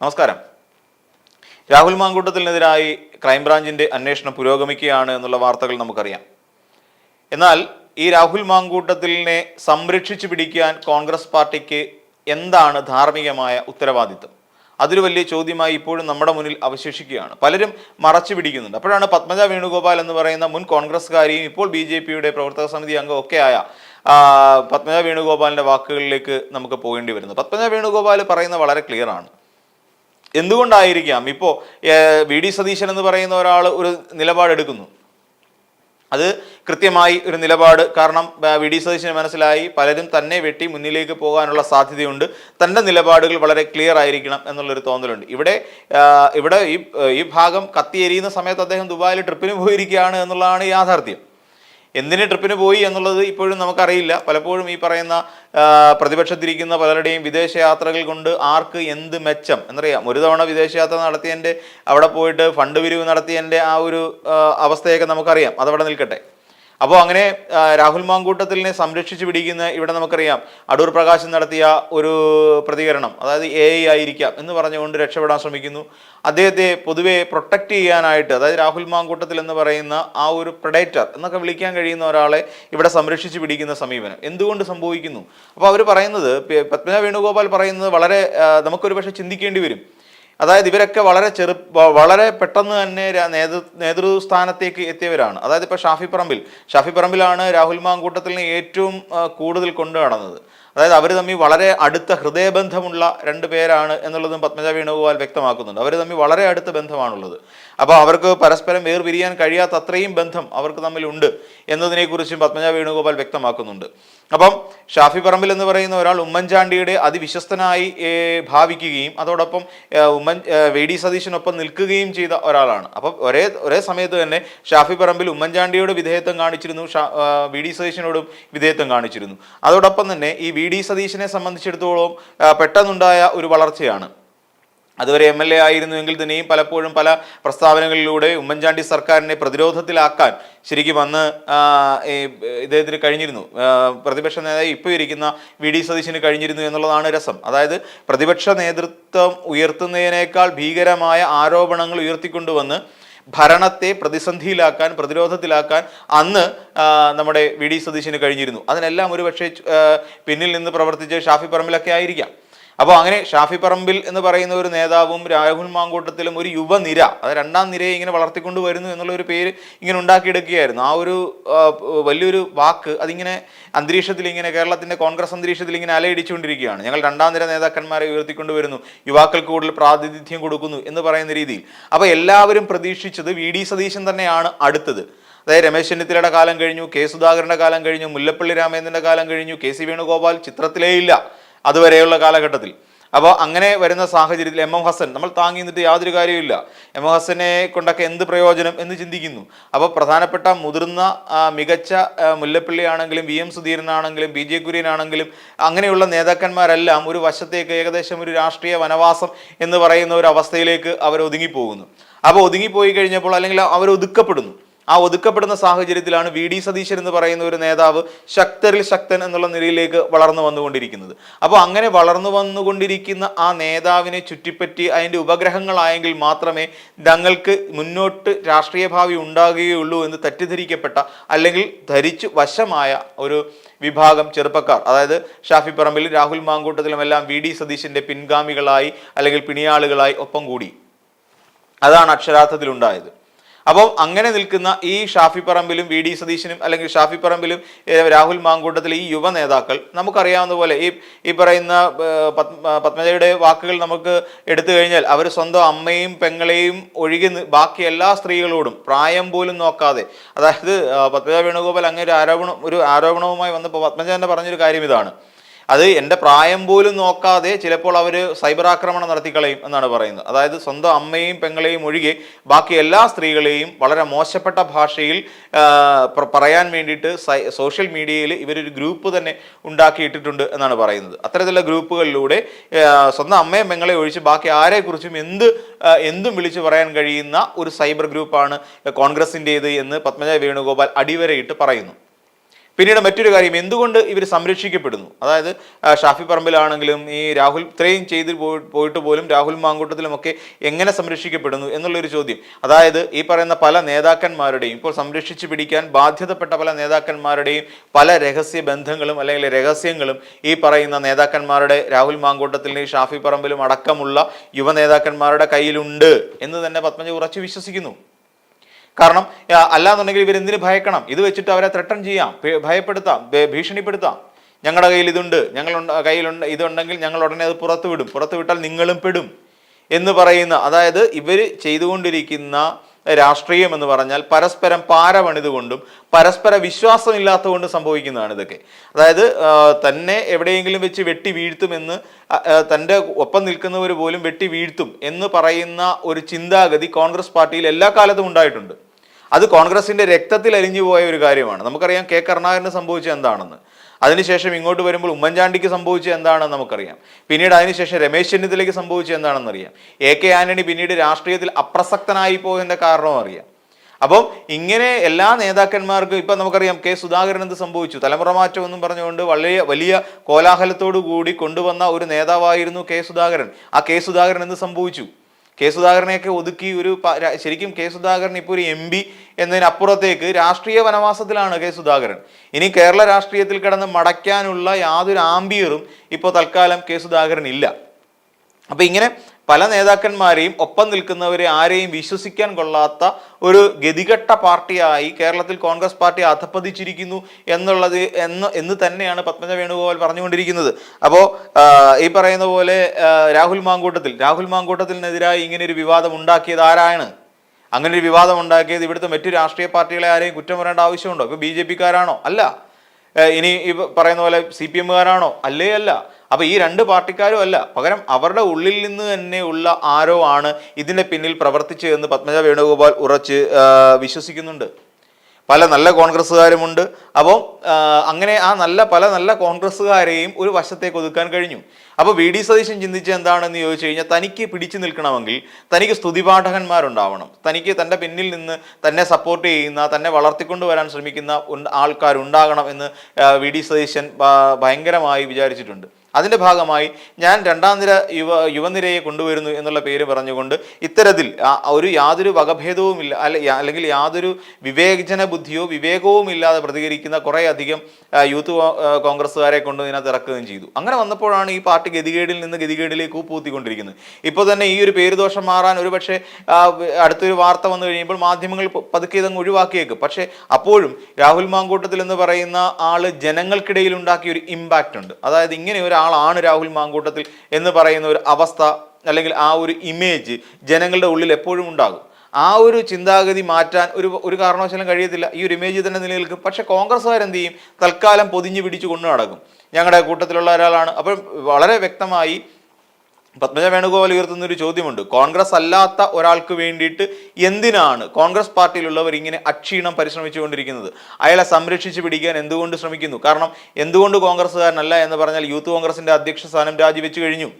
നമസ്കാരം. രാഹുൽ മാങ്കൂട്ടത്തിനെതിരായി ക്രൈംബ്രാഞ്ചിന്റെ അന്വേഷണം പുരോഗമിക്കുകയാണ് എന്നുള്ള വാർത്തകൾ നമുക്കറിയാം. എന്നാൽ ഈ രാഹുൽ മാങ്കൂട്ടത്തിലിനെ സംരക്ഷിച്ചു പിടിക്കാൻ കോൺഗ്രസ് പാർട്ടിക്ക് എന്താണ് ധാർമ്മികമായ ഉത്തരവാദിത്വം? അതൊരു വലിയ ചോദ്യമായി ഇപ്പോഴും നമ്മുടെ മുന്നിൽ അവശേഷിക്കുകയാണ്. പലരും മറച്ചു പിടിക്കുന്നുണ്ട്. അപ്പോഴാണ് പത്മജ വേണുഗോപാൽ എന്ന് പറയുന്ന മുൻ കോൺഗ്രസ്സുകാരിയും ഇപ്പോൾ ബി ജെ പിയുടെ പ്രവർത്തക സമിതി അംഗം ഒക്കെ ആയ പത്മജ വേണുഗോപാലിന്റെ വാക്കുകളിലേക്ക് നമുക്ക് പോകേണ്ടി വരുന്നത് പത്മജ വേണുഗോപാൽ പറയുന്നത് വളരെ ക്ലിയർ ആണ്. എന്തുകൊണ്ടായിരിക്കാം? ഇപ്പോൾ വി. ഡി. സതീശൻ എന്ന് പറയുന്ന ഒരാൾ ഒരു നിലപാടെടുക്കുന്നു അത് കൃത്യമായി ഒരു നിലപാട്. കാരണം വി ഡി. സതീശന് മനസ്സിലായി പലരും തന്നെ വെട്ടി മുന്നിലേക്ക് പോകാനുള്ള സാധ്യതയുണ്ട്. തന്റെ നിലപാടുകൾ വളരെ ക്ലിയർ ആയിരിക്കണം എന്നുള്ളൊരു തോന്നലുണ്ട്. ഇവിടെ ഇവിടെ ഈ ഈ ഭാഗം കത്തിയെരിയുന്ന സമയത്ത് അദ്ദേഹം ദുബായിൽ ട്രിപ്പിന് പോയിരിക്കുകയാണ് എന്നുള്ളതാണ് യാഥാർത്ഥ്യം. എന്തിന് ട്രിപ്പിന് പോയി എന്നുള്ളത് ഇപ്പോഴും നമുക്കറിയില്ല. പലപ്പോഴും ഈ പറയുന്ന പ്രതിപക്ഷത്തിരിക്കുന്ന പലരുടെയും വിദേശയാത്രകൾ കൊണ്ട് ആർക്ക് എന്ത് മെച്ചം? എന്നറിയാം. ഒരു തവണ വിദേശയാത്ര നടത്തിയതിന്റെ അവിടെ പോയിട്ട് ഫണ്ട് പിരിവ് നടത്തിയതിന്റെ ആ ഒരു അവസ്ഥയൊക്കെ നമുക്കറിയാം. അതവിടെ നിൽക്കട്ടെ. അപ്പോൾ അങ്ങനെ രാഹുൽ മാങ്കൂട്ടത്തിലിനെ സംരക്ഷിച്ചു പിടിക്കുന്ന ഇവിടെ നമുക്കറിയാം അടൂർ പ്രകാശൻ നടത്തിയ ഒരു പ്രതികരണം അതായത് എ ഐ ആയിരിക്കാം എന്ന് പറഞ്ഞുകൊണ്ട് രക്ഷപ്പെടാൻ ശ്രമിക്കുന്നു. അദ്ദേഹത്തെ പൊതുവെ പ്രൊട്ടക്റ്റ് ചെയ്യാനായിട്ട് അതായത് രാഹുൽ മാങ്കൂട്ടത്തിൽ എന്ന് പറയുന്ന ആ ഒരു പ്രൊഡേറ്റർ എന്നൊക്കെ വിളിക്കാൻ കഴിയുന്ന ഒരാളെ ഇവിടെ സംരക്ഷിച്ചു പിടിക്കുന്ന സമീപനം. എന്തുകൊണ്ട് സംഭവിക്കുന്നു? അപ്പോൾ അവർ പറയുന്നത് പത്മന വേണുഗോപാൽ പറയുന്നത് വളരെ നമുക്കൊരു പക്ഷേ ചിന്തിക്കേണ്ടി വരും. അതായത് ഇവരൊക്കെ വളരെ ചെറു വളരെ പെട്ടെന്ന് തന്നെ നേതൃ നേതൃസ്ഥാനത്തേക്ക് എത്തിയവരാണ്. അതായത് ഇപ്പോൾ ഷാഫി പറമ്പിൽ ഷാഫി പറമ്പിലാണ് രാഹുൽ മാങ്കൂട്ടത്തിലിനെ ഏറ്റവും കൂടുതൽ കൊണ്ടു നടന്നത്. അതായത് അവർ തമ്മിൽ വളരെ അടുത്ത ഹൃദയബന്ധമുള്ള രണ്ട് പേരാണ് എന്നുള്ളതും പത്മജ വേണുഗോപാൽ വ്യക്തമാക്കുന്നുണ്ട്. അവർ തമ്മിൽ വളരെ അടുത്ത ബന്ധമാണുള്ളത്. അപ്പോൾ അവർക്ക് പരസ്പരം വേർപിരിയാൻ കഴിയാത്ത അത്രയും ബന്ധം അവർക്ക് തമ്മിലുണ്ട് എന്നതിനെക്കുറിച്ചും പത്മജ വേണുഗോപാൽ വ്യക്തമാക്കുന്നുണ്ട്. അപ്പം ഷാഫി പറമ്പിൽ എന്ന് പറയുന്ന ഒരാൾ ഉമ്മൻചാണ്ടിയുടെ അതിവിശ്വസ്തനായി ഭാവിക്കുകയും അതോടൊപ്പം ഉമ്മൻ വി. ഡി. സതീശനൊപ്പം നിൽക്കുകയും ചെയ്ത ഒരാളാണ്. അപ്പം ഒരേ ഒരേ സമയത്ത് തന്നെ ഷാഫി പറമ്പിൽ ഉമ്മൻചാണ്ടിയോട് വിധേയത്വം കാണിച്ചിരുന്നു വി. ഡി. സതീശനോടും വിധേയത്വം കാണിച്ചിരുന്നു. അതോടൊപ്പം തന്നെ ഈ വി. ഡി. സതീശനെ സംബന്ധിച്ചിടത്തോളം പെട്ടെന്നുണ്ടായ ഒരു വളർച്ചയാണ്. അതുവരെ എം എൽ എ ആയിരുന്നുവെങ്കിൽ തന്നെയും പലപ്പോഴും പല പ്രസ്താവനകളിലൂടെ ഉമ്മൻചാണ്ടി സർക്കാരിനെ പ്രതിരോധത്തിലാക്കാൻ ശരിക്കും വന്ന് ഇദ്ദേഹത്തിന് കഴിഞ്ഞിരുന്നു. പ്രതിപക്ഷ നേതാവ് ഇപ്പോൾ ഇരിക്കുന്ന വി ഡി സതീശന് കഴിഞ്ഞിരുന്നു എന്നുള്ളതാണ് രസം. അതായത് പ്രതിപക്ഷ നേതൃത്വം ഉയർത്തുന്നതിനേക്കാൾ ഭീകരമായ ആരോപണങ്ങൾ ഉയർത്തിക്കൊണ്ടുവന്ന് ഭരണത്തെ പ്രതിസന്ധിയിലാക്കാൻ പ്രതിരോധത്തിലാക്കാൻ അന്ന് നമ്മുടെ വി ഡി സതീശന് കഴിഞ്ഞിരുന്നു. അതിനെല്ലാം ഒരു പക്ഷേ പിന്നിൽ നിന്ന് പ്രവർത്തിച്ച് ഷാഫി പറമ്പിലൊക്കെ ആയിരിക്കാം. അപ്പോൾ അങ്ങനെ ഷാഫി പറമ്പിൽ എന്ന് പറയുന്ന ഒരു നേതാവും രാഹുൽ മാങ്കൂട്ടത്തിലും ഒരു യുവനിര അത് രണ്ടാം നിരയെ ഇങ്ങനെ വളർത്തിക്കൊണ്ട് വരുന്നു എന്നുള്ള ഒരു പേര് ഇങ്ങനെ ഉണ്ടാക്കിയെടുക്കുകയായിരുന്നു. ആ ഒരു വലിയൊരു വാക്ക് അതിങ്ങനെ അന്തരീക്ഷത്തിൽ ഇങ്ങനെ കേരളത്തിന്റെ കോൺഗ്രസ് അന്തരീക്ഷത്തിൽ ഇങ്ങനെ അലയിടിച്ചുകൊണ്ടിരിക്കുകയാണ്. ഞങ്ങൾ രണ്ടാം നിര നേതാക്കന്മാരെ ഉയർത്തിക്കൊണ്ട് വരുന്നു യുവാക്കൾക്ക് കൂടുതൽ പ്രാതിനിധ്യം കൊടുക്കുന്നു എന്ന് പറയുന്ന രീതിയിൽ. അപ്പോൾ എല്ലാവരും പ്രതീക്ഷിച്ചത് വി ഡി സതീശൻ തന്നെയാണ് അടുത്തത്. അതായത് രമേശ് ചെന്നിത്തലയുടെ കാലം കഴിഞ്ഞു കെ സുധാകരന്റെ കാലം കഴിഞ്ഞു മുല്ലപ്പള്ളി രാമേന്ദ്രന്റെ കാലം കഴിഞ്ഞു കെ സി വേണുഗോപാൽ ചിത്രത്തിലേ ഇല്ല. അതുവരെയുള്ള കാലഘട്ടത്തിൽ. അപ്പോൾ അങ്ങനെ വരുന്ന സാഹചര്യത്തിൽ എം എം ഹസൻ നമ്മൾ താങ്ങി നിന്നിട്ട് യാതൊരു കാര്യമില്ല എം എം ഹസനെ കൊണ്ടൊക്കെ എന്ത് പ്രയോജനം എന്ന് ചിന്തിക്കുന്നു. അപ്പോൾ പ്രധാനപ്പെട്ട മുതിർന്ന മികച്ച മുല്ലപ്പള്ളിയാണെങ്കിലും വി എം സുധീരനാണെങ്കിലും ബി ജെ കുര്യനാണെങ്കിലും അങ്ങനെയുള്ള നേതാക്കന്മാരെല്ലാം ഒരു വശത്തേക്ക് ഏകദേശം ഒരു രാഷ്ട്രീയ വനവാസം എന്ന് പറയുന്ന ഒരു അവസ്ഥയിലേക്ക് അവർ ഒതുങ്ങിപ്പോകുന്നു അപ്പോൾ ഒതുങ്ങിപ്പോയി കഴിഞ്ഞപ്പോൾ അല്ലെങ്കിൽ അവർ ഒതുക്കപ്പെടുന്നു ആ ഒതുക്കപ്പെടുന്ന സാഹചര്യത്തിലാണ് വി ഡി സതീശൻ എന്ന് പറയുന്ന ഒരു നേതാവ് ശക്തരിൽ ശക്തൻ എന്നുള്ള നിലയിലേക്ക് വളർന്നു വന്നുകൊണ്ടിരിക്കുന്നത്. അപ്പോൾ അങ്ങനെ വളർന്നു വന്നുകൊണ്ടിരിക്കുന്ന ആ നേതാവിനെ ചുറ്റിപ്പറ്റി അതിന്റെ ഉപഗ്രഹങ്ങളായെങ്കിൽ മാത്രമേ തങ്ങൾക്ക് മുന്നോട്ട് രാഷ്ട്രീയ ഭാവി ഉണ്ടാകുകയുള്ളൂ എന്ന് തെറ്റിദ്ധരിക്കപ്പെട്ട അല്ലെങ്കിൽ ധരിച്ചു വശമായ ഒരു വിഭാഗം ചെറുപ്പക്കാർ അതായത് ഷാഫി പറമ്പിൽ രാഹുൽ മാങ്കൂട്ടത്തിലുമെല്ലാം വി ഡി സതീശന്റെ പിൻഗാമികളായി അല്ലെങ്കിൽ പിണിയാളുകളായി ഒപ്പം കൂടി. അതാണ് അക്ഷരാർത്ഥത്തിലുണ്ടായത്. അപ്പോൾ അങ്ങനെ നിൽക്കുന്ന ഈ ഷാഫി പറമ്പിലും വി ഡി സതീശനും അല്ലെങ്കിൽ ഷാഫി പറമ്പിലും രാഹുൽ മാങ്കൂട്ടത്തിൽ ഈ യുവ നേതാക്കൾ നമുക്കറിയാവുന്ന പോലെ ഈ ഈ പറയുന്ന പത്മജയുടെ വാക്കുകൾ നമുക്ക് എടുത്തു കഴിഞ്ഞാൽ അവർ സ്വന്തം അമ്മയും പെങ്ങളെയും ഒഴികെ ബാക്കി എല്ലാ സ്ത്രീകളോടും പ്രായം പോലും നോക്കാതെ അതായത് പത്മജ വേണുഗോപാൽ അങ്ങനെ ഒരു ആരോപണം ഒരു ആരോപണവുമായി വന്നപ്പോൾ പത്മജ തന്നെ പറഞ്ഞൊരു കാര്യം ഇതാണ്. അത് എന്റെ പ്രായം പോലും നോക്കാതെ ചിലപ്പോൾ അവർ സൈബർ ആക്രമണം നടത്തിക്കളയും എന്നാണ് പറയുന്നത്. അതായത് സ്വന്തം അമ്മയും പെങ്ങളെയും ഒഴികെ ബാക്കി എല്ലാ സ്ത്രീകളെയും വളരെ മോശപ്പെട്ട ഭാഷയിൽ പറയാൻ വേണ്ടിയിട്ട് സോഷ്യൽ മീഡിയയിൽ ഇവരൊരു ഗ്രൂപ്പ് തന്നെ ഉണ്ടാക്കിയിട്ടിട്ടുണ്ട് എന്നാണ് പറയുന്നത്. അത്തരത്തിലുള്ള ഗ്രൂപ്പുകളിലൂടെ സ്വന്തം അമ്മയും പെങ്ങളെ ഒഴിച്ച് ബാക്കി ആരെക്കുറിച്ചും എന്ത് എന്തും വിളിച്ചു പറയാൻ കഴിയുന്ന ഒരു സൈബർ ഗ്രൂപ്പാണ് കോൺഗ്രസിന്റേത് എന്ന് പത്മജ വേണുഗോപാൽ അടിവരയിട്ട് പറയുന്നു. പിന്നീട് മറ്റൊരു കാര്യം എന്തുകൊണ്ട് ഇവർ സംരക്ഷിക്കപ്പെടുന്നു? അതായത് ഷാഫി പറമ്പിലാണെങ്കിലും ഈ രാഹുൽ ഇത്രയും ചെയ്ത് പോയിട്ട് പോലും രാഹുൽ മാങ്കൂട്ടത്തിലുമൊക്കെ എങ്ങനെ സംരക്ഷിക്കപ്പെടുന്നു എന്നുള്ളൊരു ചോദ്യം. അതായത് ഈ പറയുന്ന പല നേതാക്കന്മാരുടെയും ഇപ്പോൾ സംരക്ഷിച്ചു പിടിക്കാൻ ബാധ്യതപ്പെട്ട പല നേതാക്കന്മാരുടെയും പല രഹസ്യ ബന്ധങ്ങളും അല്ലെങ്കിൽ രഹസ്യങ്ങളും ഈ പറയുന്ന നേതാക്കന്മാരുടെ രാഹുൽ മാങ്കൂട്ടത്തിലും ഷാഫി പറമ്പിലും അടക്കമുള്ള യുവ നേതാക്കന്മാരുടെ കയ്യിലുണ്ട് എന്ന് തന്നെ പത്മജ ഉറച്ചു വിശ്വസിക്കുന്നു. കാരണം ഇവർ ഇവരെന്തിന് ഭയക്കണം? ഇത് വെച്ചിട്ട് അവരെ ത്രട്ടൺ ചെയ്യാം ഭയപ്പെടുത്താം ഭീഷണിപ്പെടുത്താം. ഞങ്ങളുടെ കയ്യിൽ ഇതുണ്ട് ഞങ്ങൾ കയ്യിലുണ്ട് ഇതുണ്ടെങ്കിൽ ഞങ്ങൾ ഉടനെ അത് പുറത്തു വിടും. പുറത്തു വിട്ടാൽ നിങ്ങളും പെടും എന്ന് പറയുന്ന അതായത് ഇവർ ചെയ്തുകൊണ്ടിരിക്കുന്ന രാഷ്ട്രീയം എന്ന് പറഞ്ഞാൽ പരസ്പരം പാരപണിതുകൊണ്ടും പരസ്പര വിശ്വാസമില്ലാത്തതുകൊണ്ടും സംഭവിക്കുന്നതാണ് ഇതൊക്കെ. അതായത് തന്നെ എവിടെയെങ്കിലും വെച്ച് വെട്ടി വീഴ്ത്തുമെന്ന് തന്റെ ഒപ്പം നിൽക്കുന്നവർ പോലും വെട്ടി വീഴ്ത്തും എന്ന് പറയുന്ന ഒരു ചിന്താഗതി കോൺഗ്രസ് പാർട്ടിയിൽ എല്ലാ കാലത്തും ഉണ്ടായിട്ടുണ്ട്. അത് കോൺഗ്രസിന്റെ രക്തത്തിൽ അലിഞ്ഞു പോയ ഒരു കാര്യമാണ്. നമുക്കറിയാം കെ കരുണാകരന് സംഭവിച്ചത് എന്താണെന്ന്. അതിനുശേഷം ഇങ്ങോട്ട് വരുമ്പോൾ ഉമ്മൻചാണ്ടിക്ക് സംഭവിച്ചത് എന്താണെന്ന് നമുക്കറിയാം. പിന്നീട് അതിനുശേഷം രമേശ് ചെന്നിത്തലയ്ക്ക് സംഭവിച്ചത് എന്താണെന്ന് അറിയാം. എ കെ ആന്റണി പിന്നീട് രാഷ്ട്രീയത്തിൽ അപ്രസക്തനായി പോയതിന്റെ കാരണവും അറിയാം. അപ്പം ഇങ്ങനെ എല്ലാ നേതാക്കന്മാർക്കും ഇപ്പം നമുക്കറിയാം കെ സുധാകരൻ എന്ത് സംഭവിച്ചു? തലമുറ മാറ്റം എന്നും പറഞ്ഞുകൊണ്ട് വളരെ വലിയ കോലാഹലത്തോടു കൂടി കൊണ്ടുവന്ന ഒരു നേതാവായിരുന്നു കെ സുധാകരൻ. ആ കെ സുധാകരൻ എന്ത് സംഭവിച്ചു? കെ സുധാകരനെയൊക്കെ ഒതുക്കി ഒരു ശരിക്കും കെ സുധാകരൻ ഇപ്പോൾ ഒരു എം പി എന്നതിനപ്പുറത്തേക്ക് രാഷ്ട്രീയ വനവാസത്തിലാണ് കെ സുധാകരൻ. ഇനി കേരള രാഷ്ട്രീയത്തിൽ കിടന്ന് മടയ്ക്കാനുള്ള യാതൊരു ആംബിയറും ഇപ്പോൾ തൽക്കാലം കെ സുധാകരൻ ഇല്ല. അപ്പോൾ ഇങ്ങനെ പല നേതാക്കന്മാരെയും ഒപ്പം നിൽക്കുന്നവരെ ആരെയും വിശ്വസിക്കാൻ കൊള്ളാത്ത ഒരു ഗതികെട്ട പാർട്ടിയായി കേരളത്തിൽ കോൺഗ്രസ് പാർട്ടി അധപ്പതിച്ചിരിക്കുന്നു എന്നുള്ളത് എന്ന് എന്ന് തന്നെയാണ് പത്മജ വേണുഗോപാൽ പറഞ്ഞുകൊണ്ടിരിക്കുന്നത്. അപ്പോൾ ഈ പറയുന്ന പോലെ രാഹുൽ മാങ്കൂട്ടത്തിൽ രാഹുൽ മാങ്കൂട്ടത്തിനെതിരായി ഇങ്ങനെ ഒരു വിവാദം ഉണ്ടാക്കിയത് ആരാണ്? അങ്ങനെ ഒരു വിവാദം ഉണ്ടാക്കിയത് ഇവിടുത്തെ മറ്റു രാഷ്ട്രീയ പാർട്ടികളെ ആരെയും കുറ്റം പറയേണ്ട ആവശ്യമുണ്ടോ? ഇപ്പോൾ ബി ജെ പിക്കാരാണോ? അല്ല. ഇനി ഈ പറയുന്ന പോലെ സി പി എമ്മുകാരാണോ? അല്ലേ അല്ല. അപ്പൊ ഈ രണ്ട് പാർട്ടിക്കാരും അല്ല. പകരം അവരുടെ ഉള്ളിൽ നിന്ന് തന്നെയുള്ള ആരോ ആണ് ഇതിന്റെ പിന്നിൽ പ്രവർത്തിച്ചതെന്ന് പത്മജ വേണുഗോപാൽ ഉറച്ച് വിശ്വസിക്കുന്നുണ്ട്. പല നല്ല കോൺഗ്രസ്സുകാരുമുണ്ട് അപ്പം അങ്ങനെ ആ നല്ല പല നല്ല കോൺഗ്രസ്സുകാരെയും ഒരു വശത്തേക്ക് ഒതുക്കാൻ കഴിഞ്ഞു. അപ്പോൾ വി ഡി സതീശൻ ചിന്തിച്ച എന്താണെന്ന് ചോദിച്ചു കഴിഞ്ഞാൽ തനിക്ക് പിടിച്ചു നിൽക്കണമെങ്കിൽ തനിക്ക് സ്തുതിപാഠകന്മാരുണ്ടാവണം. തനിക്ക് തന്റെ പിന്നിൽ നിന്ന് തന്നെ സപ്പോർട്ട് ചെയ്യുന്ന തന്നെ വളർത്തിക്കൊണ്ട് വരാൻ ശ്രമിക്കുന്ന ആൾക്കാരുണ്ടാകണം എന്ന് വി ഡി സതീശൻ ഭയങ്കരമായി വിചാരിച്ചിട്ടുണ്ട്. അതിന്റെ ഭാഗമായി ഞാൻ രണ്ടാം നിര യുവ യുവനിരയെ കൊണ്ടുവരുന്നു എന്നുള്ള പേര് പറഞ്ഞുകൊണ്ട് ഇത്തരത്തിൽ ഒരു യാതൊരു വകഭേദവുമില്ല അല്ല അല്ലെ അല്ലെങ്കിൽ യാതൊരു വിവേചന ബുദ്ധിയോ വിവേകവും ഇല്ലാതെ പ്രതികരിക്കുന്ന കുറേ അധികം യൂത്ത് കോൺഗ്രസ്സുകാരെ കൊണ്ട് ഇതിനകത്ത് ഇറക്കുകയും ചെയ്തു. അങ്ങനെ വന്നപ്പോഴാണ് ഈ പാർട്ടി ഗതികേടിൽ നിന്ന് ഗതികേടിലേക്ക് കൂപ്പൂത്തിക്കൊണ്ടിരിക്കുന്നത് ഇപ്പോൾ തന്നെ ഈ ഒരു പേരുദോഷം മാറാൻ ഒരുപക്ഷെ അടുത്തൊരു വാർത്ത വന്നു കഴിയുമ്പോൾ മാധ്യമങ്ങൾ പതുക്കെ ഇതങ്ങ് ഒഴിവാക്കിയേക്കും. പക്ഷേ അപ്പോഴും രാഹുൽ മാങ്കൂട്ടത്തിൽ എന്ന് പറയുന്ന ആൾ ജനങ്ങൾക്കിടയിൽ ഉണ്ടാക്കിയ ഒരു ഇമ്പാക്റ്റ് ഉണ്ട്. അതായത് ഇങ്ങനെ ഒരാളാണ് രാഹുൽ മാങ്കൂട്ടത്തിൽ എന്ന് പറയുന്ന ഒരു അവസ്ഥ അല്ലെങ്കിൽ ആ ഒരു ഇമേജ് ജനങ്ങളുടെ ഉള്ളിൽ എപ്പോഴും ഉണ്ടാകും. ആ ഒരു ചിന്താഗതി മാറ്റാൻ ഒരു ഒരു കാരണവശാലും കഴിയത്തില്ല. ഈ ഒരു ഇമേജ് തന്നെ നിലനിൽക്കും. പക്ഷെ കോൺഗ്രസ്സുകാരെന്ത് ചെയ്യും? തൽക്കാലം പൊതിഞ്ഞു പിടിച്ചു കൊണ്ടു നടക്കും. ഞങ്ങളുടെ കൂട്ടത്തിലുള്ള ഒരാളാണ്. അപ്പോൾ വളരെ വ്യക്തമായി പത്മജ വേണുഗോപാൽ ഉയർത്തുന്ന ഒരു ചോദ്യമുണ്ട്. കോൺഗ്രസ് അല്ലാത്ത ഒരാൾക്ക് വേണ്ടിയിട്ട് എന്തിനാണ് കോൺഗ്രസ് പാർട്ടിയിലുള്ളവർ ഇങ്ങനെ അക്ഷീണം പരിശ്രമിച്ചുകൊണ്ടിരിക്കുന്നത്? അയാളെ സംരക്ഷിച്ചു പിടിക്കാൻ എന്തുകൊണ്ട് ശ്രമിക്കുന്നു? കാരണം എന്തുകൊണ്ട് കോൺഗ്രസ്സുകാരനല്ല എന്ന് പറഞ്ഞാൽ യൂത്ത് കോൺഗ്രസിന്റെ അധ്യക്ഷ സ്ഥാനം രാജിവെച്ചു കഴിഞ്ഞു.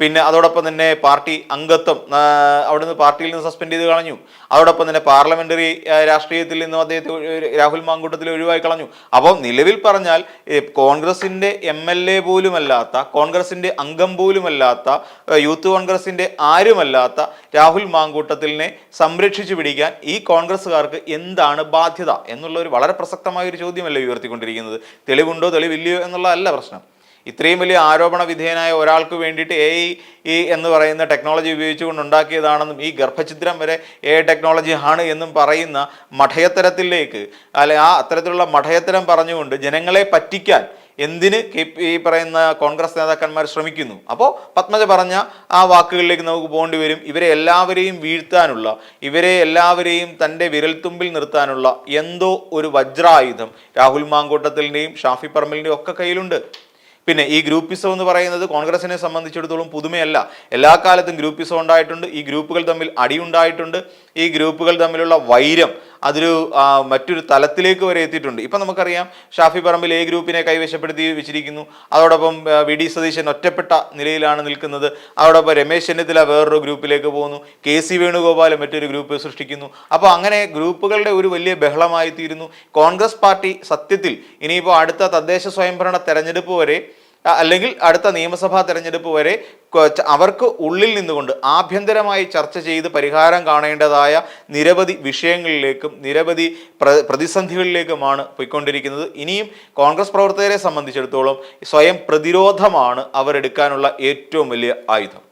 പിന്നെ അതോടൊപ്പം തന്നെ പാർട്ടി അംഗത്വം അവിടെ അവിടുന്ന് പാർട്ടിയിൽ നിന്ന് സസ്പെൻഡ് ചെയ്ത് കളഞ്ഞു. അതോടൊപ്പം തന്നെ പാർലമെന്ററി രാഷ്ട്രീയത്തിൽ നിന്നും അദ്ദേഹത്തെ രാഹുൽ മാങ്കൂട്ടത്തിൽ ഒഴിവാക്കി കളഞ്ഞു. അപ്പോൾ നിലവിൽ പറഞ്ഞാൽ കോൺഗ്രസിന്റെ എം എൽ എ പോലുമല്ലാത്ത കോൺഗ്രസിന്റെ അംഗം പോലുമല്ലാത്ത യൂത്ത് കോൺഗ്രസിന്റെ ആരുമല്ലാത്ത രാഹുൽ മാങ്കൂട്ടത്തിലിനെ സംരക്ഷിച്ചു പിടിക്കാൻ ഈ കോൺഗ്രസ്സുകാർക്ക് എന്താണ് ബാധ്യത? എന്നുള്ള ഒരു വളരെ പ്രസക്തമായ ഒരു ചോദ്യമല്ലേ ഉയർത്തിക്കൊണ്ടിരിക്കുന്നത്? തെളിവുണ്ടോ തെളിവില്ലയോ എന്നുള്ളതല്ല പ്രശ്നം. ഇത്രയും വലിയ ആരോപണ വിധേയനായ ഒരാൾക്ക് വേണ്ടിയിട്ട് എ ഇ എന്ന് പറയുന്ന ടെക്നോളജി ഉപയോഗിച്ചുകൊണ്ട് ഉണ്ടാക്കിയതാണെന്നും ഈ ഗർഭഛിദ്രം വരെ എ ടെക്നോളജി ആണ് എന്നും പറയുന്ന മഠയത്തരത്തിലേക്ക് അല്ലെ ആ അത്തരത്തിലുള്ള മഠയത്തരം പറഞ്ഞുകൊണ്ട് ജനങ്ങളെ പറ്റിക്കാൻ എന്തിന് ഈ പറയുന്ന കോൺഗ്രസ് നേതാക്കന്മാർ ശ്രമിക്കുന്നു? അപ്പോൾ പത്മജ പറഞ്ഞ ആ വാക്കുകളിലേക്ക് നമുക്ക് പോകേണ്ടി വരും. ഇവരെ എല്ലാവരെയും വീഴ്ത്താനുള്ള ഇവരെ എല്ലാവരെയും തന്റെ വിരൽത്തുമ്പിൽ നിർത്താനുള്ള എന്തോ ഒരു വജ്രായുധം രാഹുൽ മാങ്കൂട്ടത്തിന്റെയും ഷാഫി പറമ്പലിന്റെയും ഒക്കെ കയ്യിലുണ്ട്. പിന്നെ ഈ ഗ്രൂപ്പിസം എന്ന് പറയുന്നത് കോൺഗ്രസിനെ സംബന്ധിച്ചിടത്തോളം പുതുമയല്ല. എല്ലാ കാലത്തും ഗ്രൂപ്പിസം ഉണ്ടായിട്ടുണ്ട്. ഈ ഗ്രൂപ്പുകൾ തമ്മിൽ അടിയുണ്ടായിട്ടുണ്ട്. ഈ ഗ്രൂപ്പുകൾ തമ്മിലുള്ള വൈരം അതൊരു മറ്റൊരു തലത്തിലേക്ക് വരെ എത്തിയിട്ടുണ്ട്. ഇപ്പം നമുക്കറിയാം ഷാഫി പറമ്പിൽ എ ഗ്രൂപ്പിനെ കൈവശപ്പെടുത്തി വെച്ചിരിക്കുന്നു. അതോടൊപ്പം വി ഡി സതീശൻ ഒറ്റപ്പെട്ട നിലയിലാണ് നിൽക്കുന്നത്. അതോടൊപ്പം രമേശ് ചെന്നിത്തല വേറൊരു ഗ്രൂപ്പിലേക്ക് പോകുന്നു. കെ സി വേണുഗോപാൽ മറ്റൊരു ഗ്രൂപ്പ് സൃഷ്ടിക്കുന്നു. അപ്പോൾ അങ്ങനെ ഗ്രൂപ്പുകളുടെ ഒരു വലിയ ബഹളമായി തീരുന്നു കോൺഗ്രസ് പാർട്ടി സത്യത്തിൽ ഇനിയിപ്പോൾ അടുത്ത തദ്ദേശ സ്വയംഭരണ തെരഞ്ഞെടുപ്പ് വരെ അല്ലെങ്കിൽ അടുത്ത നിയമസഭാ തെരഞ്ഞെടുപ്പ് വരെ അവർക്ക് ഉള്ളിൽ നിന്നുകൊണ്ട് ആഭ്യന്തരമായി ചർച്ച ചെയ്ത് പരിഹാരം കാണേണ്ടതായ നിരവധി വിഷയങ്ങളിലേക്കും നിരവധി പ്ര പ്രതിസന്ധികളിലേക്കുമാണ് പോയിക്കൊണ്ടിരിക്കുന്നത്. ഇനിയും കോൺഗ്രസ് പ്രവർത്തകരെ സംബന്ധിച്ചിടത്തോളം സ്വയം പ്രതിരോധമാണ് അവരെടുക്കാനുള്ള ഏറ്റവും വലിയ ആയുധം.